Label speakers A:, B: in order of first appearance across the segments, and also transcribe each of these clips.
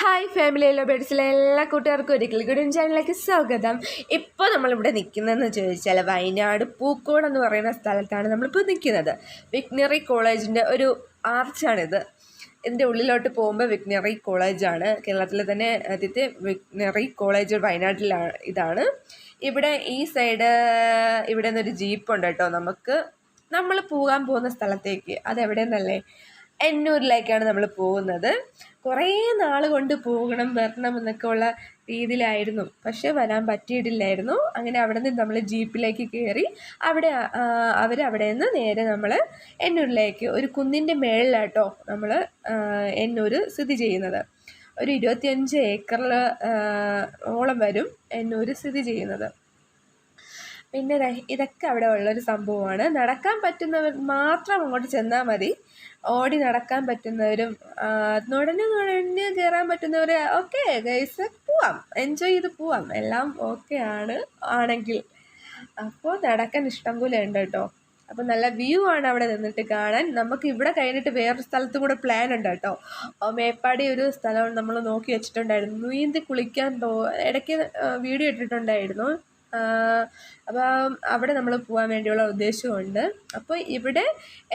A: Hi family എല്ലോ ബേഡ്സിലെ എല്ലാ കൂട്ടുകാർക്കും ഒരിക്കൽ കൂടി ചാനലിലേക്ക് സ്വാഗതം. ഇപ്പോൾ നമ്മളിവിടെ നിൽക്കുന്നതെന്ന് ചോദിച്ചാൽ വയനാട് പൂക്കോട് എന്ന് പറയുന്ന സ്ഥലത്താണ് നമ്മളിപ്പോൾ നിൽക്കുന്നത് വിഗ്നറി കോളേജിന്റെ ഒരു ആർച്ചാണിത് ഇതിന്റെ ഉള്ളിലോട്ട് പോകുമ്പോൾ വിഗ്നറി കോളേജാണ് കേരളത്തിലെ തന്നെ ആദ്യത്തെ വിഗ്നറി കോളേജ് വയനാട്ടിലാണ് ഇതാണ്. ഇവിടെ ഈ സൈഡ് ഇവിടെ നിന്നൊരു ജീപ്പുണ്ട് കേട്ടോ നമുക്ക്. നമ്മൾ പോകാൻ പോകുന്ന സ്ഥലത്തേക്ക്. അതെവിടെയെന്നല്ലേ എന്നൂരിലേക്കാണ് നമ്മൾ പോകുന്നത്. കുറേ നാൾ കൊണ്ട് പോകണം വരണം എന്നൊക്കെ ഉള്ള രീതിയിലായിരുന്നു. പക്ഷേ വരാൻ പറ്റിയിട്ടില്ലായിരുന്നു. അങ്ങനെ അവിടെ നിന്ന് നമ്മൾ ജീപ്പിലേക്ക് കയറി അവിടെ അവർ അവിടെ നിന്ന് നേരെ നമ്മൾ എന്നൂരിലേക്ക് ഒരു കുന്നിന്റെ മേളിലാട്ടോ നമ്മൾ എന്നൂർ സ്ഥിതി ചെയ്യുന്നത്. ഒരു ഇരുപത്തിയഞ്ച് ഏക്കറിൽ ഓളം വരും എന്നൂർ സ്ഥിതി ചെയ്യുന്നത്. പിന്നെ ഇതൊക്കെ അവിടെ ഉള്ളൊരു സംഭവമാണ്. നടക്കാൻ പറ്റുന്നവർ മാത്രം അങ്ങോട്ട് ചെന്നാൽ മതി. ഓടി നടക്കാൻ പറ്റുന്നവരും നുഴഞ്ഞു നുഴഞ്ഞ് കയറാൻ പറ്റുന്നവർ ഓക്കെ ഗൈസ് പോവാം. എൻജോയ് ചെയ്ത് പോവാം. എല്ലാം ഓക്കെ ആണ് ആണെങ്കിൽ. അപ്പോൾ നടക്കാൻ ഇഷ്ടം പോലെ ഉണ്ട് കേട്ടോ. അപ്പോൾ നല്ല വ്യൂ ആണ് അവിടെ നിന്നിട്ട് കാണാൻ. നമുക്ക് ഇവിടെ കഴിഞ്ഞിട്ട് വേറൊരു സ്ഥലത്തും കൂടെ പ്ലാൻ ഉണ്ട് കേട്ടോ. മേപ്പാടി ഒരു സ്ഥലം നമ്മൾ നോക്കി വെച്ചിട്ടുണ്ടായിരുന്നു. നീന്തി കുളിക്കാൻ പോ ഇടയ്ക്ക് വീഡിയോ ഇട്ടിട്ടുണ്ടായിരുന്നു. അപ്പം അവിടെ നമ്മൾ പോകാൻ വേണ്ടിയുള്ള ഉദ്ദേശമുണ്ട് അപ്പോൾ ഇവിടെ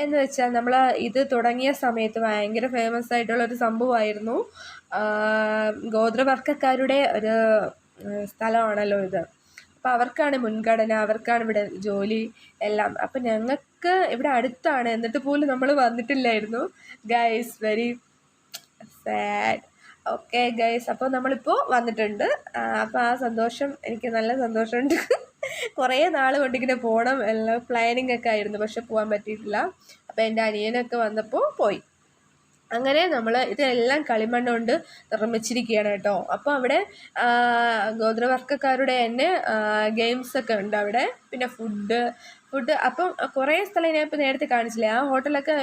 A: എന്ന് വെച്ചാൽ നമ്മൾ ഇത് തുടങ്ങിയ സമയത്ത് ഭയങ്കര ഫേമസ് ആയിട്ടുള്ള ഒരു സംഭവമായിരുന്നു. ഗോത്രവർഗക്കാരുടെ ഒരു സ്ഥലമാണല്ലോ ഇത്. അപ്പോൾ അവർക്കാണ് മുൻഗണന അവർക്കാണ് ഇവിടെ ജോലി എല്ലാം. അപ്പം ഞങ്ങൾക്ക് ഇവിടെ അടുത്താണ് എന്നിട്ട് പോലും നമ്മൾ വന്നിട്ടില്ലായിരുന്നു. Guys very sad okay guys അപ്പോൾ നമ്മളിപ്പോൾ വന്നിട്ടുണ്ട്. അപ്പോൾ ആ സന്തോഷം എനിക്ക് നല്ല സന്തോഷമുണ്ട്. കുറേ നാൾ കൊണ്ടിങ്ങനെ പോകണം എല്ലാം പ്ലാനിങ് ഒക്കെ ആയിരുന്നു പക്ഷെ പോകാൻ പറ്റിയിട്ടില്ല. അപ്പോൾ എന്റെ അനിയനൊക്കെ വന്നപ്പോൾ പോയി. അങ്ങനെ നമ്മൾ ഇതെല്ലാം കളിമണ്ണ് കൊണ്ട് നിർമ്മിച്ചിരിക്കുകയാണ് കേട്ടോ. അപ്പോൾ അവിടെ ഗോത്രവർഗക്കാരുടെ തന്നെ ഗെയിംസൊക്കെ ഉണ്ട് അവിടെ. പിന്നെ ഫുഡ് ഫുഡ്. അപ്പം കുറേ സ്ഥലം ഞാൻ ഇപ്പോൾ നേരത്തെ കാണിച്ചില്ലേ ആ ഹോട്ടലൊക്കെ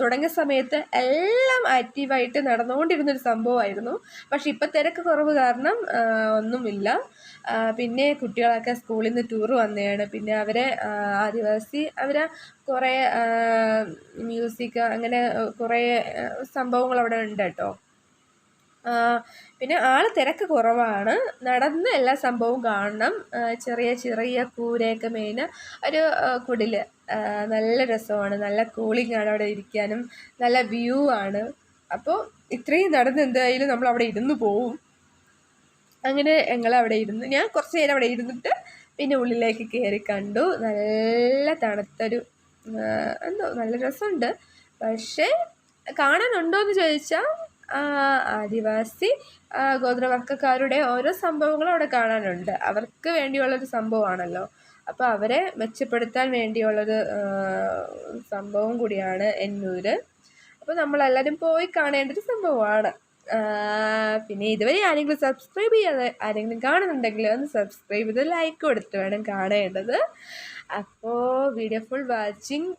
A: തുടങ്ങിയ സമയത്ത് എല്ലാം ആക്റ്റീവായിട്ട് നടന്നുകൊണ്ടിരുന്നൊരു സംഭവമായിരുന്നു. പക്ഷെ ഇപ്പം തിരക്ക് കുറവ് കാരണം ഒന്നുമില്ല. പിന്നെ കുട്ടികളൊക്കെ സ്കൂളിൽ നിന്ന് ടൂർ വന്നതാണ്. പിന്നെ അവരെ ആദിവാസി അവരെ കുറേ മ്യൂസിക് അങ്ങനെ കുറേ സംഭവങ്ങൾ അവിടെ ഉണ്ട് കേട്ടോ. പിന്നെ ആൾ തിരക്ക് കുറവാണ്. നടന്ന് എല്ലാ സംഭവവും കാണണം. ചെറിയ ചെറിയ കൂരയൊക്കെ മെയിൻ ഒരു കുടിൽ നല്ല രസമാണ്. നല്ല കൂളിംഗ് ആണ് അവിടെ ഇരിക്കാനും. നല്ല വ്യൂ ആണ്. അപ്പോൾ ഇത്രയും നടന്ന് എന്തായാലും നമ്മൾ അവിടെ ഇരുന്ന് പോവും. അങ്ങനെ ഞങ്ങൾ അവിടെ ഇരുന്ന് ഞാൻ കുറച്ച് നേരം അവിടെ ഇരുന്നിട്ട് പിന്നെ ഉള്ളിലേക്ക് കയറി കണ്ടു. നല്ല തണുത്തൊരു എന്തോ നല്ല രസമുണ്ട്. പക്ഷേ കാണാനുണ്ടോ എന്ന് ചോദിച്ചാൽ ആദിവാസി ഗോത്രവർഗക്കാരുടെ ഓരോ സംഭവങ്ങളും അവിടെ കാണാനുണ്ട്. അവർക്ക് വേണ്ടിയുള്ളൊരു സംഭവമാണല്ലോ. അപ്പോൾ അവരെ മെച്ചപ്പെടുത്താൻ വേണ്ടിയുള്ളൊരു സംഭവം കൂടിയാണ് എന്നൂര്. അപ്പോൾ നമ്മളെല്ലാവരും പോയി കാണേണ്ട ഒരു സംഭവമാണ് പിന്നെ ഇതുവരെ ആരെങ്കിലും സബ്സ്ക്രൈബ് ചെയ്യാതെ ആരെങ്കിലും കാണുന്നുണ്ടെങ്കിൽ ഒന്ന് സബ്സ്ക്രൈബ് ചെയ്ത് ലൈക്ക് കൊടുത്ത് വേണം കാണേണ്ടത്. അപ്പോൾ വീഡിയോ ഫുൾ വാച്ചിങ്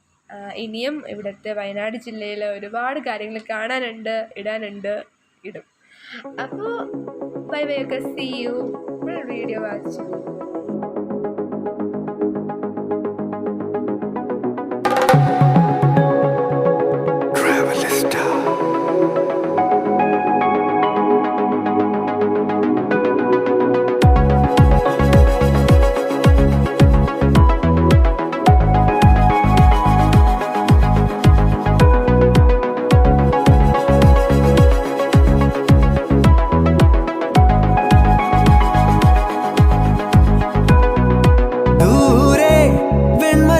A: ഇനിയും ഇവിടുത്തെ വയനാട് ജില്ലയിൽ ഒരുപാട് കാര്യങ്ങൾ കാണാനുണ്ട് ഇടാനുണ്ട് ഇടും. അപ്പോൾ bye bye okay see you video watching
B: ദൂരെ വെൺമലയിൽ